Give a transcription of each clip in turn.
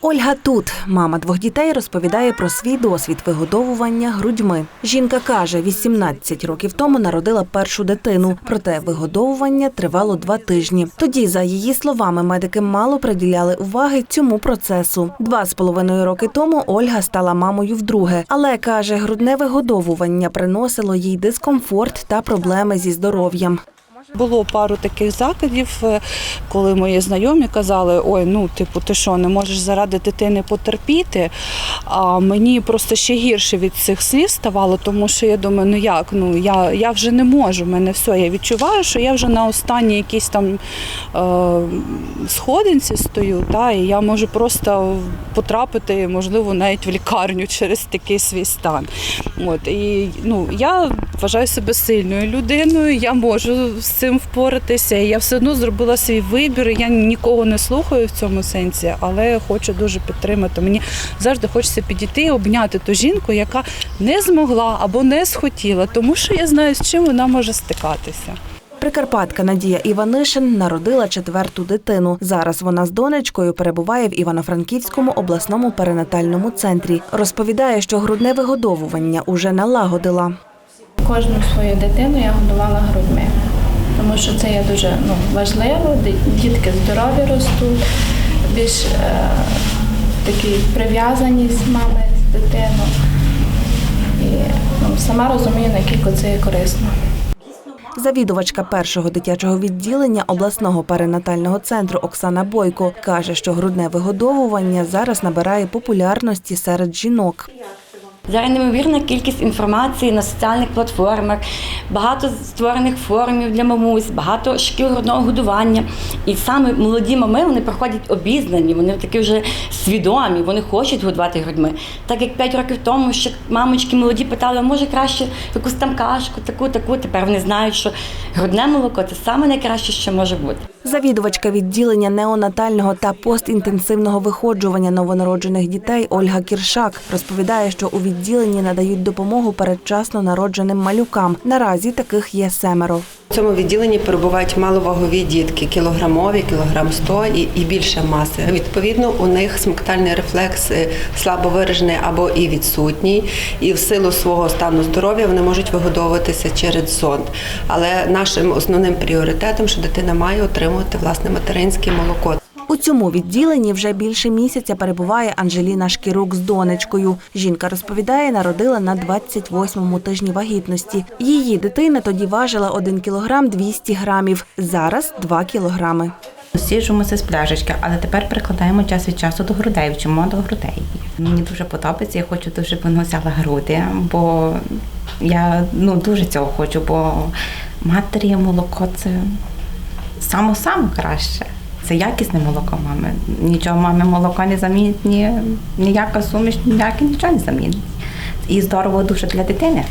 Ольга тут, мама двох дітей, розповідає про свій досвід вигодовування грудьми. Жінка каже, 18 років тому народила першу дитину, проте вигодовування тривало два тижні. Тоді, за її словами, медики мало приділяли уваги цьому процесу. Два з половиною роки тому Ольга стала мамою вдруге, але каже, грудне вигодовування приносило їй дискомфорт та проблеми зі здоров'ям. Було пару таких закладів, е, коли мої знайомі казали: ой, ну типу, ти що, не можеш заради дитини потерпіти. А мені просто ще гірше від цих слів ставало, тому що я думаю, ну як, ну я, я вже не можу. в мене все. Я відчуваю, що я вже на останній якійсь там е, сходинці стою, та, і я можу просто потрапити, можливо, навіть в лікарню через такий свій стан. От і ну я вважаю себе сильною людиною. Я можу цим впоратися. Я все одно зробила свій вибір. Я нікого не слухаю в цьому сенсі, але хочу дуже підтримати. Мені завжди хочеться підійти і обняти ту жінку, яка не змогла або не схотіла, тому що я знаю, з чим вона може стикатися. Прикарпатка Надія Іванишин народила четверту дитину. Зараз вона з донечкою перебуває в Івано-Франківському обласному перинатальному центрі. Розповідає, що грудне вигодовування уже налагодила. Кожну свою дитину я годувала грудьми, тому що це є дуже ну, важливо. Ді- Дітки здорові ростуть, більш е, такі прив'язаність мами з дитиною. І ну, сама розумію, наскільки це є корисно. Завідувачка першого дитячого відділення обласного перинатального центру Оксана Бойко каже, що грудне вигодовування зараз набирає популярності серед жінок. Зараз неймовірна кількість інформації на соціальних платформах, багато створених форумів для мамусь, багато шкіл грудного годування. І саме молоді мами вони проходять обізнані, вони такі вже свідомі, вони хочуть годувати грудьми. Так як 5 років тому ще мамочки молоді питали, може краще якусь там кашку, таку, таку. Тепер вони знають, що грудне молоко це саме найкраще, що може бути. Завідувачка відділення неонатального та постінтенсивного виходжування новонароджених дітей Ольга Кіршак розповідає, що у відділенні надають допомогу передчасно народженим малюкам. Наразі таких є семеро. В цьому відділенні перебувають маловагові дітки, кілограмові, кілограм 100 і, і більше маси. Відповідно, у них смоктальний рефлекс е, слабо виражений або і відсутній, і в силу свого стану здоров'я вони можуть вигодовуватися через зонд. Але нашим основним пріоритетом, що дитина має отримувати власне материнське молоко. У цьому відділенні вже більше місяця перебуває Анжеліна Шкірук з донечкою. Жінка розповідає, народила на 28-му тижні вагітності. Її дитина тоді важила 1 кілограм 200 грамів, зараз 2 кілограми. Сіжемося з пляжечки, але тепер прикладаємо час від часу до грудей, вчимо до грудей. Мені дуже подобається, я хочу дуже, взяла груди, бо я ну, дуже цього хочу, бо матері молоко це само саме краще. Це якісне молоко мами. Нічого мами молоко не замінить, ні, ніяка суміш, ніяке нічого не замінить. І здорово дуже для дитини.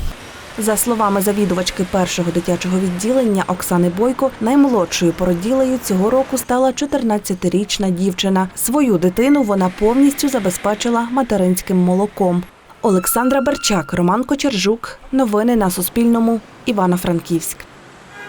За словами завідувачки першого дитячого відділення Оксани Бойко, наймолодшою породілею цього року стала 14-річна дівчина. Свою дитину вона повністю забезпечила материнським молоком. Олександра Берчак, Роман Кочержук. Новини на Суспільному. Івано-Франківськ.